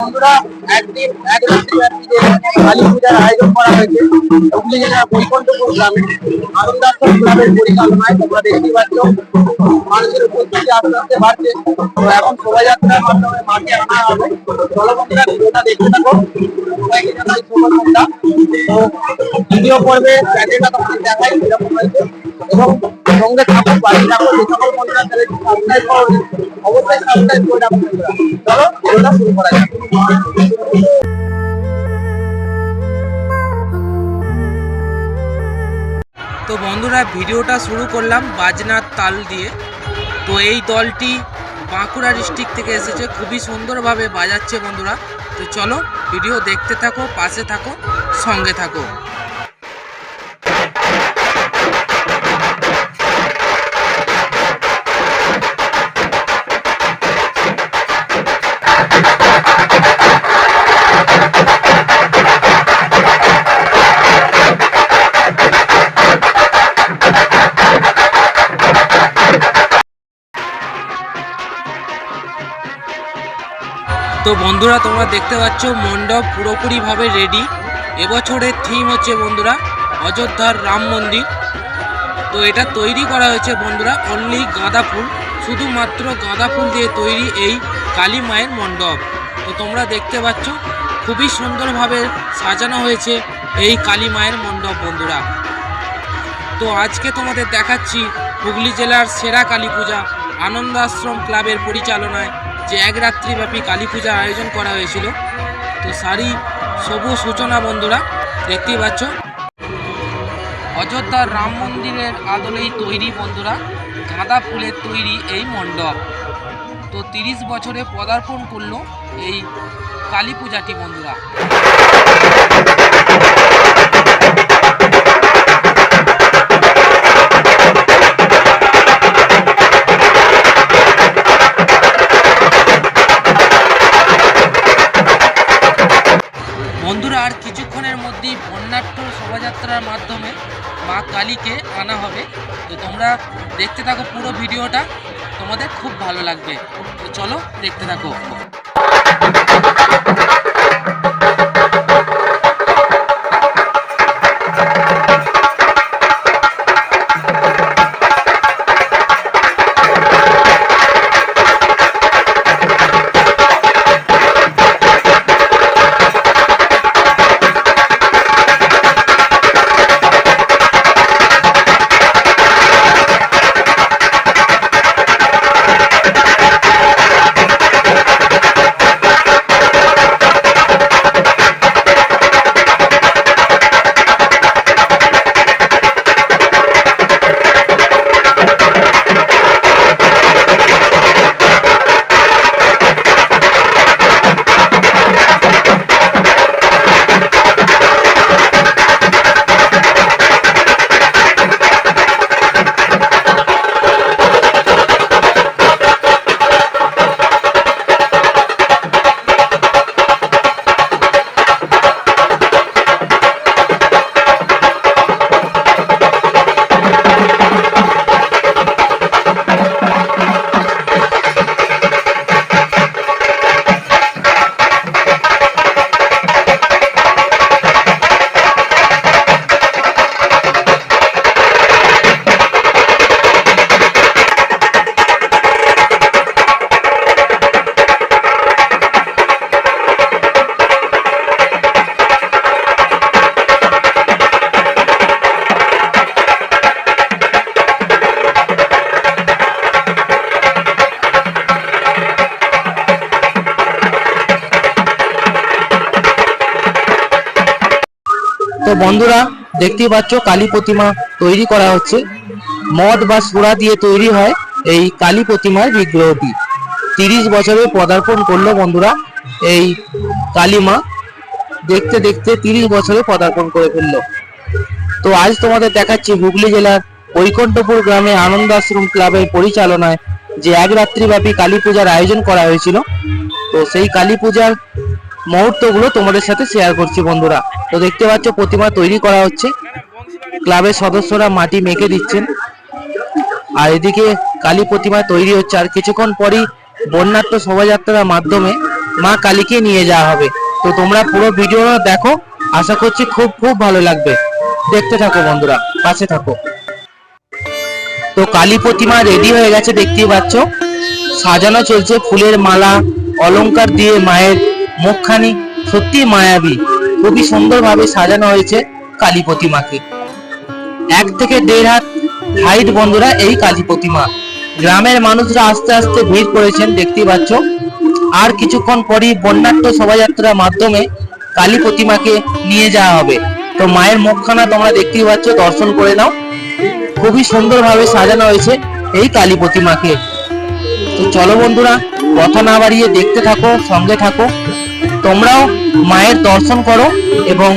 বন্ধুরা একদিন কালী পূজার আয়োজন করা হয়েছে। হুগলি জেলার গ্রামে আনন্দাশ্রম ক্লাবের মানুষের উপস্থিতি আস্তে শোভাযাত্রার মাধ্যমে মাঠে পর্বে দেখাই এবং সঙ্গে থাকুন বাড়ি থাকুন যে সকল করো। অবশ্যই চলো শুরু করা যাক। তো বন্ধুরা, ভিডিওটা শুরু করলাম বাজনার তাল দিয়ে। তো এই দলটি বাঁকুড়া ডিস্ট্রিক্ট থেকে এসেছে, খুবই সুন্দরভাবে বাজাচ্ছে বন্ধুরা। তো চলো, ভিডিও দেখতে থাকো, পাশে থাকো, সঙ্গে থাকো। তো বন্ধুরা, তোমরা দেখতে পাচ্ছ, মণ্ডপ পুরোপুরিভাবে রেডি এবছরের থিম হচ্ছে বন্ধুরা, অযোধ্যার রাম মন্দির। তো এটা তৈরি করা হয়েছে বন্ধুরা অনলি গাঁদা ফুল। শুধুমাত্র গাঁদা ফুল দিয়ে তৈরি এই কালী মায়ের মণ্ডপ। তো তোমরা দেখতে পাচ্ছ, খুবই সুন্দরভাবে সাজানো হয়েছে এই কালী মায়ের মণ্ডপ বন্ধুরা। তো আজকে তোমাদের দেখাচ্ছি হুগলি জেলার সেরা কালী পূজা আনন্দ আশ্রম ক্লাবের পরিচালনায়। যে এক রাত্রিব্যাপী কালী পূজার আয়োজন করা হয়েছিল। তো সারি সবু সূচনা বন্ধুরা, দেখতেই পাচ্ছ। অযোধ্যার রাম মন্দিরের আদলেই তৈরি বন্ধুরা, গাঁদা ফুলের তৈরি এই মণ্ডপ। তো তিরিশ বছরে পদার্পণ করল এই কালী পূজাটি বন্ধুরা। বন্ধুরা, আর কিছুক্ষণের মধ্যেই বন্যাট্য শোভাযাত্রার মাধ্যমে মা কালীকে আনা হবে। তো তোমরা দেখতে থাকো পুরো ভিডিওটা, তোমাদের খুব ভালো লাগবে। তো চলো দেখতে থাকো। তো বন্ধুরা, দেখতেই পাচ্ছ, কালী প্রতিমা তৈরি করা হচ্ছে। মদ বা সুরা দিয়ে তৈরি হয় এই কালী প্রতিমার বিগ্রহটি। তিরিশ বছরে পদার্পণ করল বন্ধুরা এই কালী মা। দেখতে দেখতে তিরিশ বছরে পদার্পণ করে ফেলল। তো আজ তোমাদের দেখাচ্ছি হুগলি জেলার বৈকুণ্ঠপুর গ্রামে আনন্দ আশ্রম ক্লাবের পরিচালনায় যে এক রাত্রিব্যাপী কালী পূজার আয়োজন করা হয়েছিল। তো সেই কালী পূজার মুহূর্তগুলো তোমাদের সাথে শেয়ার করছি বন্ধুরা। তো দেখতে পাচ্ছ, প্রতিমা তৈরি করা হচ্ছে। ক্লাবের সদস্যরা মাটি মেখে দিচ্ছেন। আর এদিকে কালী প্রতিমা তৈরি হচ্ছে। আর কিছুক্ষণ পরই বন্যাট্য শোভাযাত্রার মাধ্যমে মা কালীকে নিয়ে যাওয়া হবে। তো তোমরা পুরো ভিডিওটা দেখো। আশা করছি খুব খুব ভালো লাগবে। দেখতে থাকো বন্ধুরা, পাশে থাকো। তো কালী প্রতিমা রেডি হয়ে গেছে, দেখতেই পাচ্ছ। সাজানো চলছে ফুলের মালা, অলংকার দিয়ে মায়ের মুখখানি। সত্যি মায়াবী। খুবই সুন্দরভাবে সাজানো হয়েছে কালী প্রতিমাকে। এক থেকে দেড় হাত হাইট বন্ধুরা এই কালী প্রতিমা। গ্রামের মানুষরা আস্তে আস্তে ভিড় করেছেন, দেখতেই পাচ্ছ। আর কিছুক্ষণ পরই বন্যাট্য শোভাযাত্রার মাধ্যমে কালী প্রতিমাকে নিয়ে যাওয়া হবে। তো মায়ের মুখখানা তোমরা দেখতেই পাচ্ছ, দর্শন করে নাও। খুবই সুন্দরভাবে সাজানো হয়েছে এই কালী প্রতিমাকে। তো চলো বন্ধুরা, কথা না বাড়িয়ে দেখতে থাকো, সঙ্গে থাকো। তোমরাও মায়ের দর্শন করো এবং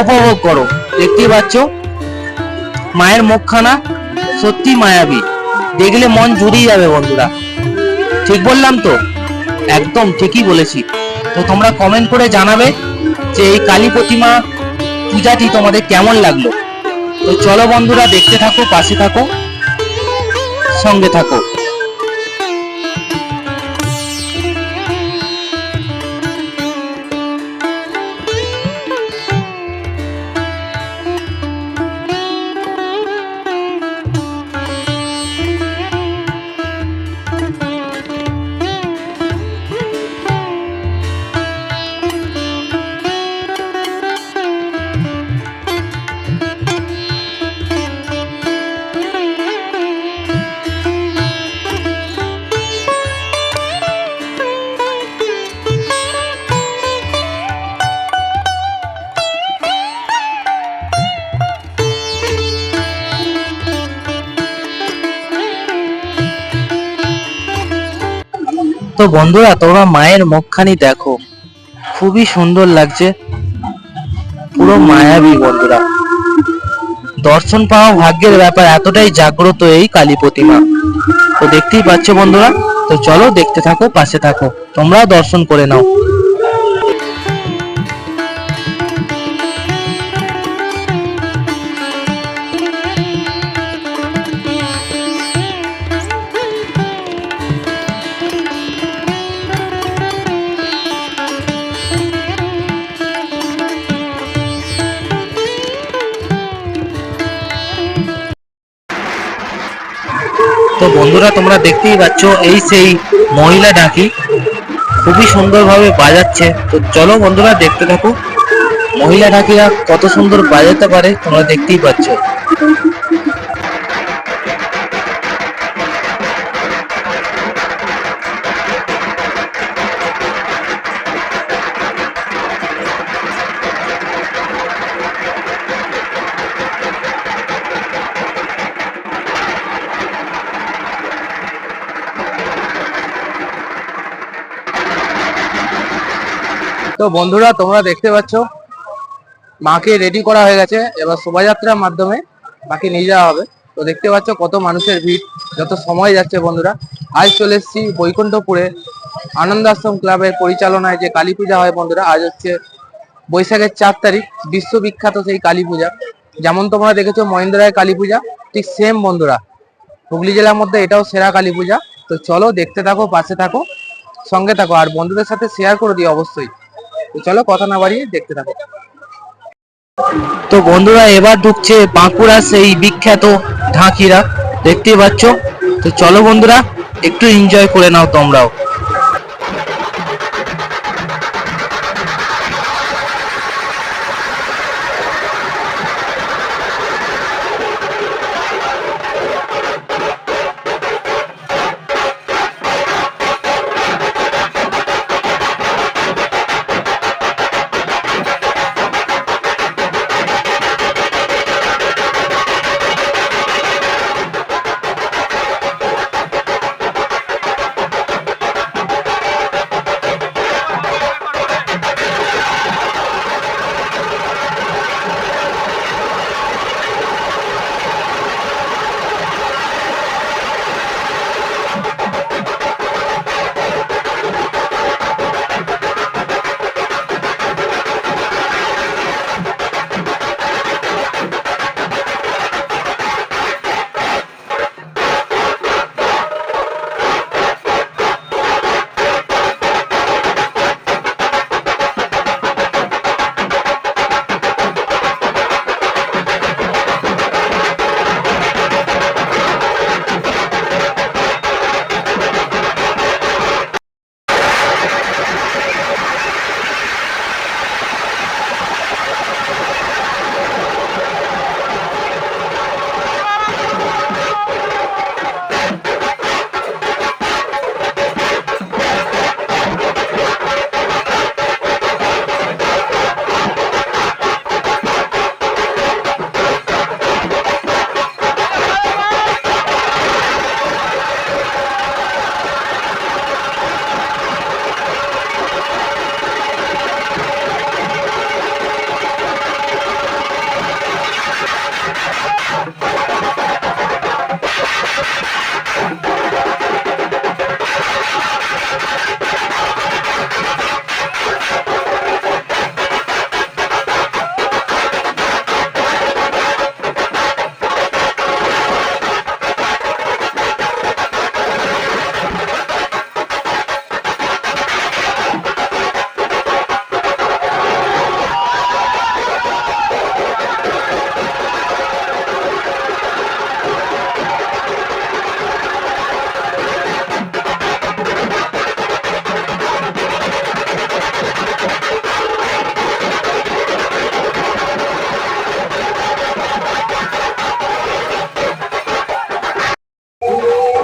উপভোগ করো। দেখতেই পাচ্ছ? মায়ের মুখখানা সত্যি মায়াবী। দেখলে মন জুড়িয়ে যাবে বন্ধুরা। ঠিক বললাম তো? একদম ঠিকই বলেছি। তো তোমরা কমেন্ট করে জানাবে যে এই কালী প্রতিমা পূজাটি তোমাদের কেমন লাগল। তো চলো বন্ধুরা, দেখতে থাকো, পাশে থাকো, সঙ্গে থাকো। বন্ধুরা, তোমরা মায়ের মুখখানি দেখো। খুবই সুন্দর লাগছে। পুরো মায়াবী বন্ধুরা। দর্শন পাওয়া ভাগ্যের ব্যাপার এতটাই জাগ্রত এই কালী প্রতিমা। তো দেখতেই পাচ্ছ বন্ধুরা, তো চলো দেখতে থাকো, পাশে থাকো। তোমরাও দর্শন করে নাও। তো বন্ধুরা, তোমরা দেখতেই পাচ্ছ, এই সেই মহিলা ডাকি খুবই সুন্দরভাবে বাজাচ্ছে। তো চলো বন্ধুরা, দেখতে থাকো। মহিলা ডাকিরা কত সুন্দর বাজাতে পারে, তোমরা দেখতেই পাচ্ছ। বন্ধুরা, তোমরা দেখতে পাচ্ছ, মাকে রেডি করা হয়ে গেছে। এবার শোভাযাত্রার মাধ্যমে মাকে নিয়ে যাওয়া হবে। তো দেখতে পাচ্ছ কত মানুষের ভিড়, যত সময় যাচ্ছে বন্ধুরা। আজ চলে এসেছি বৈকুণ্ঠপুরে আনন্দ আশ্রম ক্লাবের পরিচালনায় যে কালী পূজা হয় বন্ধুরা, আজ হচ্ছে বৈশাখের চার তারিখ, বিশ্ববিখ্যাত সেই কালী পূজা। যেমন তোমরা দেখেছ মহেন্দ্রায় কালী পূজা, ঠিক সেম বন্ধুরা। হুগলি জেলার মধ্যে এটাও সেরা কালী পূজা। তো চলো দেখতে থাকো, পাশে থাকো, সঙ্গে থাকো। আর বন্ধুদের সাথে শেয়ার করে দিও অবশ্যই। তো চলো কথা না বাড়িয়ে দেখতে থাকো। তো বন্ধুরা, এবার ঢুকছে বাঁকুড়া সেই বিখ্যাত ঢাকিরা। দেখতেই পাচ্ছ? তো চলো বন্ধুরা, একটু এনজয় করে নাও তোমরাও।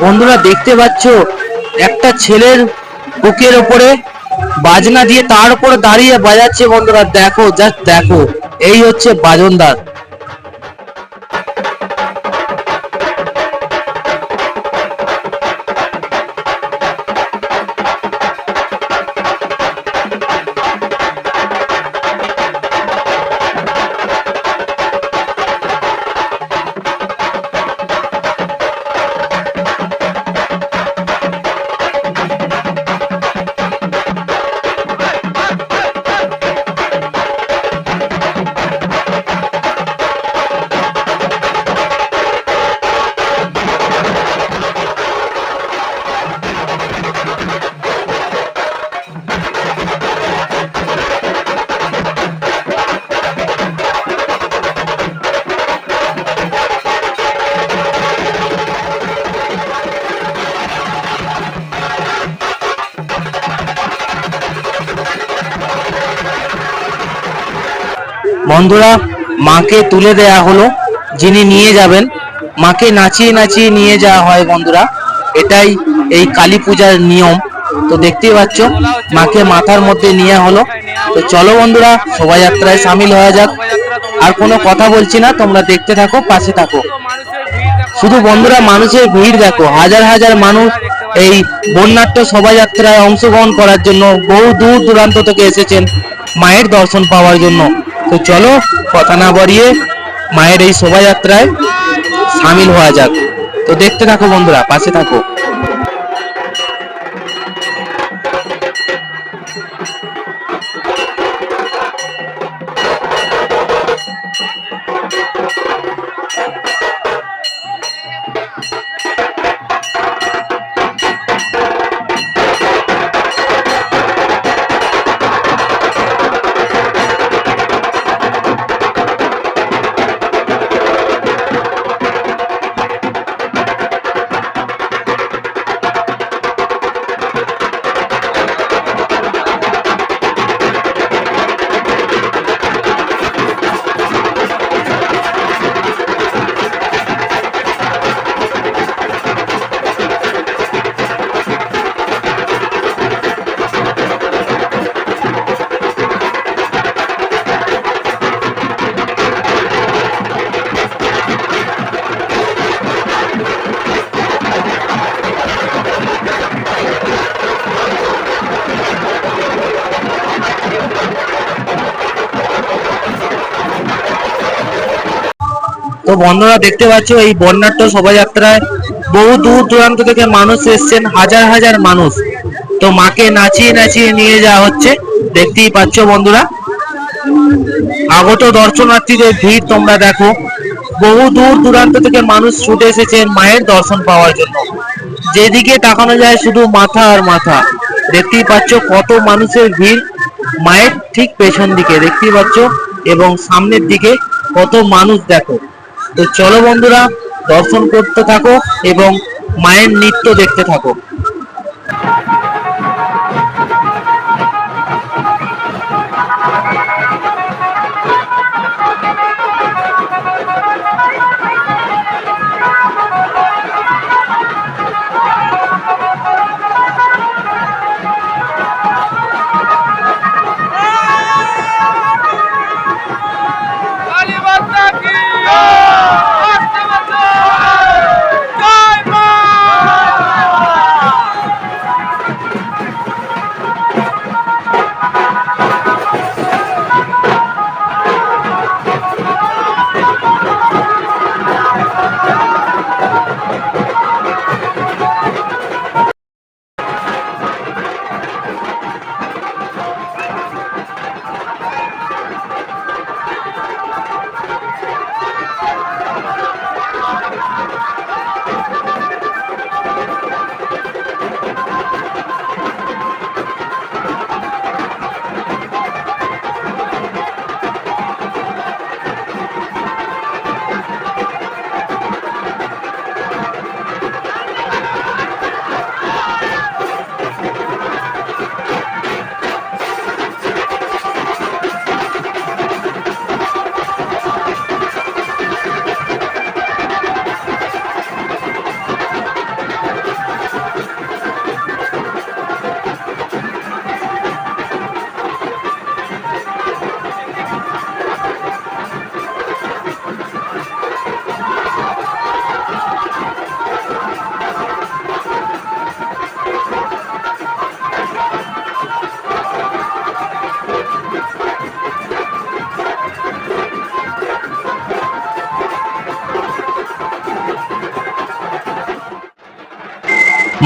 বন্ধুরা দেখতে পাচ্ছ, একটা ছেলের বুকের ওপরে বাজনা দিয়ে তার উপর দাঁড়িয়ে বাজাচ্ছে বন্ধুরা। দেখো জাস্ট দেখো, এই হচ্ছে বাজনদার। বন্ধুরা, মাকে তুলে দেয়া হলো, যিনি নিয়ে যাবেন, মাকে নাচিয়ে নাচিয়ে নিয়ে যাওয়া হয় বন্ধুরা। এটাই এই কালী পূজার নিয়ম। তো দেখতেই পাচ্ছ, মাকে মাথার মধ্যে নিয়ে হলো। তো চলো বন্ধুরা, শোভাযাত্রায় সামিল হয়ে যাক। আর কোনো কথা বলছি না, তোমরা দেখতে থাকো, পাশে থাকো। শুধু বন্ধুরা, মানুষের ভিড় দেখো। হাজার হাজার মানুষ এই বন্যাট্য শোভাযাত্রায় অংশগ্রহণ করার জন্য বহু দূর দূরান্ত থেকে এসেছেন মায়ের দর্শন পাওয়ার জন্য। তো চলো, কথা না বাড়িয়ে মায়ের এই শোভাযাত্রায় সামিল হওয়া যাক। তো দেখতে থাকো বন্ধুরা, পাশে থাকো। তো বন্ধুরা দেখতে পাচ্ছ, এই বন্যাট্য শোভাযাত্রায় বহু দূর দূরান্ত থেকে মানুষ এসছেন, হাজার হাজার মানুষ। তো মাকে নাচিয়ে নাচিয়ে নিয়ে যাওয়া হচ্ছে, দেখতেই পাচ্ছ বন্ধুরা। আগত দর্শনার্থীদের ভিড় তোমরা দেখো। বহু দূর দূরান্ত থেকে মানুষ ছুটে এসেছেন মায়ের দর্শন পাওয়ার জন্য। যেদিকে তাকানো যায় শুধু মাথা আর মাথা। দেখতেই পাচ্ছ কত মানুষের ভিড় মায়ের ঠিক পেছন দিকে, দেখতেই পাচ্ছ? এবং সামনের দিকে কত মানুষ দেখো। তো চলো বন্ধুরা দর্শন করতে থাকো এবং মায়ের নৃত্য দেখতে থাকো।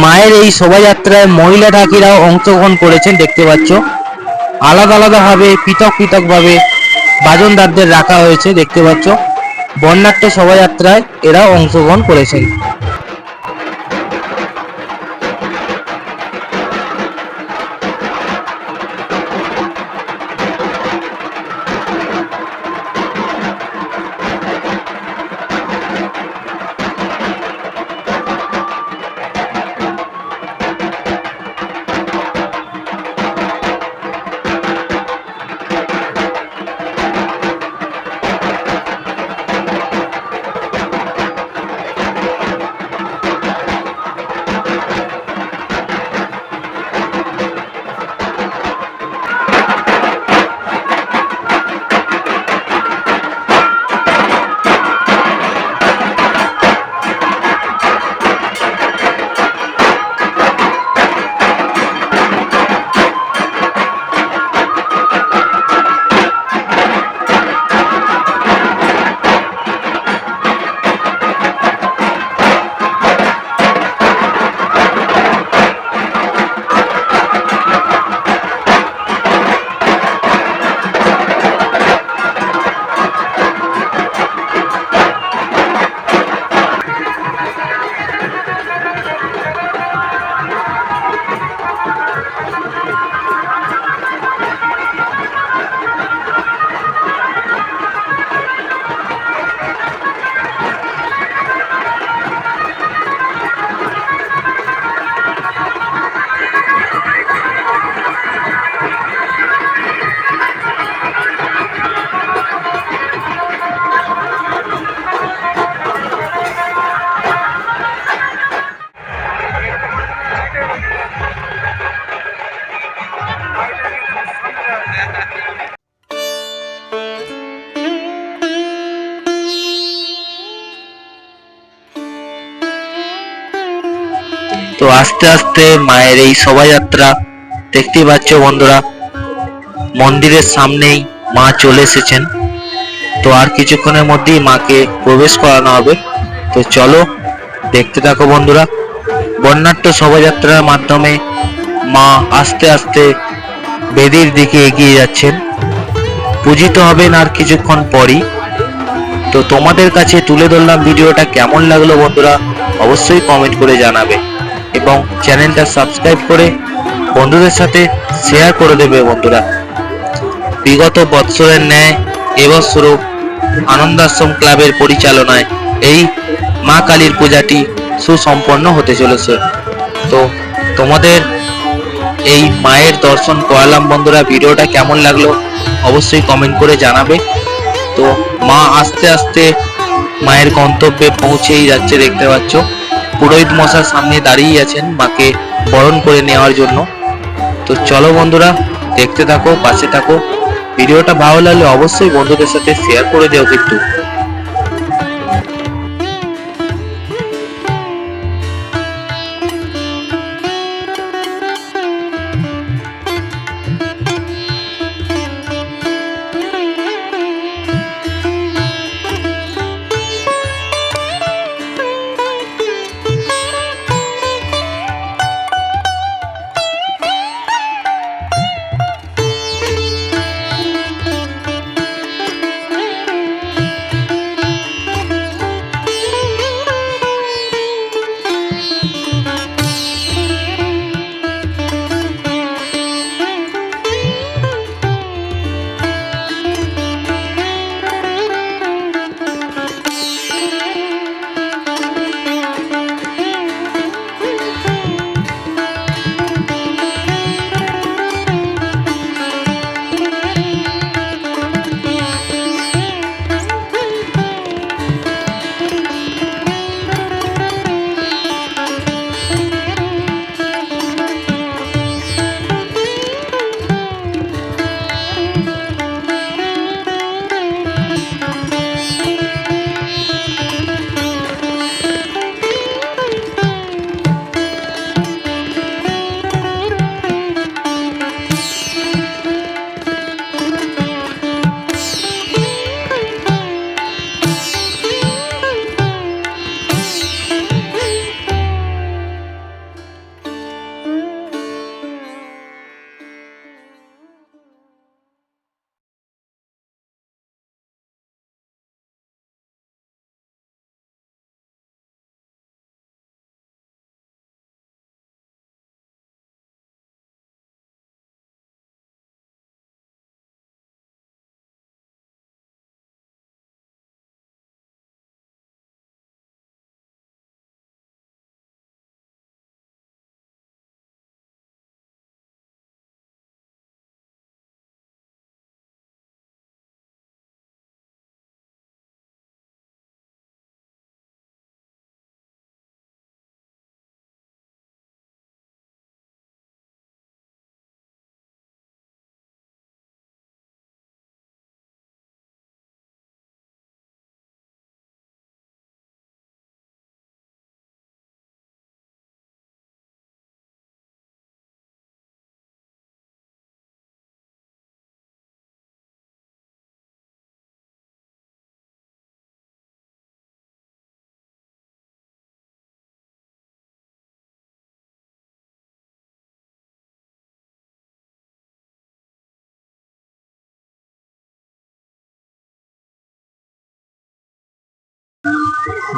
মায়ের এই শোভাযাত্রায় মহিলা ঢাকিরাও অংশগ্রহণ করেছেন, দেখতে পাচ্ছ। আলাদা আলাদা ভাবে, পৃথক পৃথক ভাবে বাজনদারদের রাখা হয়েছে, দেখতে পাচ্ছ। বর্ণাঢ্য শোভাযাত্রায় এরা অংশগ্রহণ করেছেন। তো আস্তে আস্তে মায়ের এই শোভাযাত্রা দেখতেই পাচ্ছ বন্ধুরা, মন্দিরের সামনেই মা চলে এসেছেন। তো আর কিছুক্ষণের মধ্যেই মাকে প্রবেশ করানো হবে। তো চলো দেখতে থাকো বন্ধুরা, বর্ণাঢ্য শোভাযাত্রার মাধ্যমে মা আস্তে আস্তে বেদির দিকে এগিয়ে যাচ্ছেন। পূজিত হবেন আর কিছুক্ষণ পরই। তো তোমাদের কাছে তুলে ধরলাম ভিডিওটা কেমন লাগল বন্ধুরা, অবশ্যই কমেন্ট করে জানাবে। এবং চ্যানেলটা সাবস্ক্রাইব করে বন্ধুদের সাথে শেয়ার করে দেবে বন্ধুরা। বিগত বৎসরের ন্যায়, এবছরও আনন্দাশ্রম ক্লাবের পরিচালনায় এই মা কালীর পূজাটি সুসম্পন্ন হতে চলেছে। তো তোমাদের এই মায়ের দর্শন করালাম বন্ধুরা, ভিডিওটা কেমন লাগল অবশ্যই কমেন্ট করে জানাবে। তো মা আস্তে আস্তে মায়ের গন্তব্যে পৌঁছেই যাচ্ছে, দেখতে পাচ্ছ। পুরোহিত মশার সামনে দাঁড়িয়ে আছেন মাকে বরণ করে নেওয়ার জন্য। তো চলো বন্ধুরা, দেখতে থাকো, পাশে থাকো। ভিডিওটা ভালো লাগলে অবশ্যই বন্ধুদের সাথে শেয়ার করে দেও কিন্তু।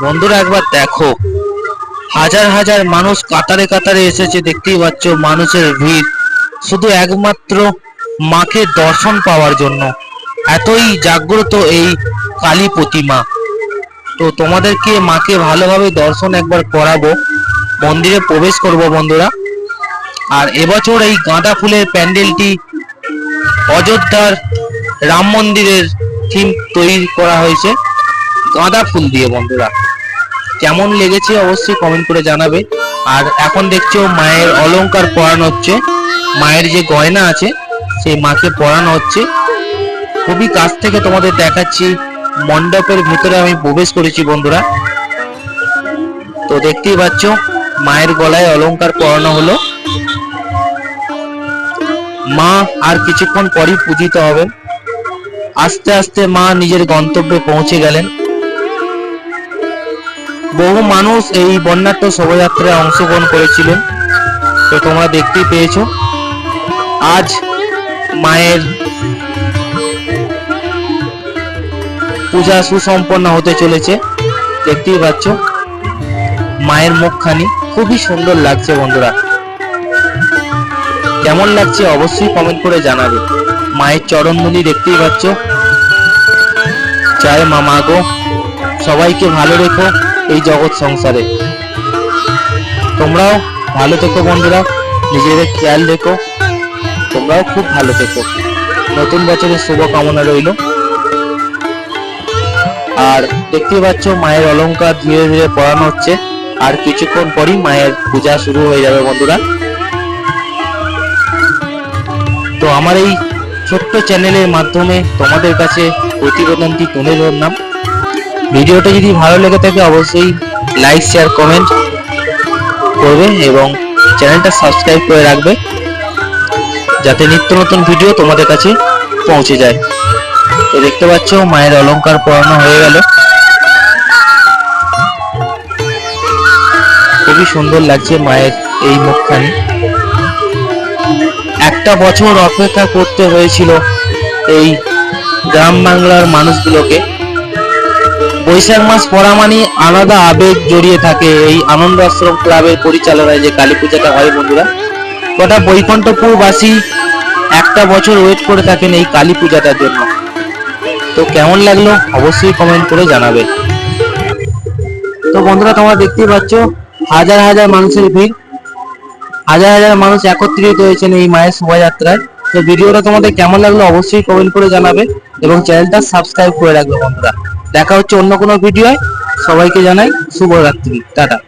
বন্ধুরা একবার দেখো। হাজার হাজার মানুষ কাতারে কাতারে এসেছে, দেখতেই পাচ্ছ মানুষের ভিড়। শুধু একমাত্র মাকে দর্শন পাওয়ার জন্য। এতই জাগ্রত এই কালী প্রতিমা। তো তোমাদেরকে মাকে ভালোভাবে দর্শন একবার করাবো। মন্দিরে প্রবেশ করব বন্ধুরা। আর এবছর এই গাঁদা ফুলের প্যান্ডেলটি অযোধ্যার রাম মন্দিরের থিম তৈরি করা হয়েছে। গাঁদা ফুল দিয়ে বন্ধুরা। কেমন লেগেছে অবশ্যই কমেন্ট করে জানাবে। আর এখন দেখছ মায়ের অলংকার পরানো হচ্ছে। মায়ের যে গয়না আছে, সেই মাকে পরানো হচ্ছে। খুবই কাছ থেকে তোমাদের দেখাচ্ছি। মণ্ডপের ভিতরে আমি প্রবেশ করেছি বন্ধুরা। তো দেখতেই পাচ্ছ, মায়ের গলায় অলংকার পরানো হলো। মা আর কিছুক্ষণ পরই পূজিত হবেন। আস্তে আস্তে মা নিজের গন্তব্যে পৌঁছে গেলেন। বহু মানুষ এই বন্যাট্য শোভাযাত্রায় অংশগ্রহণ করেছিলেন। তো তোমরা দেখতেই পেয়েছ। আজ মায়ের পূজা সুসম্পন্ন হতে চলেছে। দেখতেই পাচ্ছ, মায়ের মুখখানি খুবই সুন্দর লাগছে বন্ধুরা। কেমন লাগছে অবশ্যই কমেন্ট করে জানাবে। মায়ের চরণধুলি দেখতেই পাচ্ছ। চায় মা মা গো। সবাইকে ভালো রেখো। এই জগৎ সংসারে। তোমরাও ভালো থেকো বন্ধুরা, নিজেদের খেয়াল রেখো। তোমরাও খুব ভালো থেকো। নতুন বছরের শুভকামনা রইল। আর দেখতে পাচ্ছ, মায়ের অলংকার ধীরে ধীরে পড়ানো হচ্ছে। আর কিছুক্ষণ পরই মায়ের পূজা শুরু হয়ে যাবে বন্ধুরা। তো আমার এই ছোট্ট চ্যানেলের মাধ্যমে তোমাদের কাছে প্রতিবেদনটি তুলে ধরলাম। ভিডিওটা যদি ভালো লেগে থাকে, অবশ্যই লাইক শেয়ার কমেন্ট করবে এবং চ্যানেলটা সাবস্ক্রাইব করে রাখবে, যাতে নিত্য নতুন ভিডিও তোমাদের কাছে পৌঁছে যায়। তো দেখতে পাচ্ছ, মায়ের অলংকার পরানো হয়ে গেল। খুবই সুন্দর লাগছে মায়ের এই মুখখানি। একটা বছর অপেক্ষা করতে হয়েছিল এই গ্রাম বাংলার মানুষগুলোকে। বৈশাখ মাস পড়া মানে আলাদা আবেগ জড়িয়ে থাকে। এই আনন্দ আশ্রম ক্লাবের পরিচালনায় যে কালী পূজাটা হয় বন্ধুরা, গোটা বৈকুণ্ঠপুরবাসী একটা বছর ওয়েট করে থাকেন এই কালী পূজাটার জন্য। তো কেমন লাগল অবশ্যই কমেন্ট করে জানাবে। তো বন্ধুরা, তোমরা দেখতেই পাচ্ছ, হাজার হাজার মানুষের ভিড়। হাজার হাজার মানুষ একত্রিত হয়েছেন এই মায়ের শোভাযাত্রায়। তো ভিডিওটা তোমাদের কেমন লাগল অবশ্যই কমেন্ট করে জানাবে এবং চ্যানেলটা সাবস্ক্রাইব করে রাখবে বন্ধুরা। দেখা হচ্ছে অন্য কোনো ভিডিওয়। সবাইকে জানাই শুভরাত্রি। টাটা।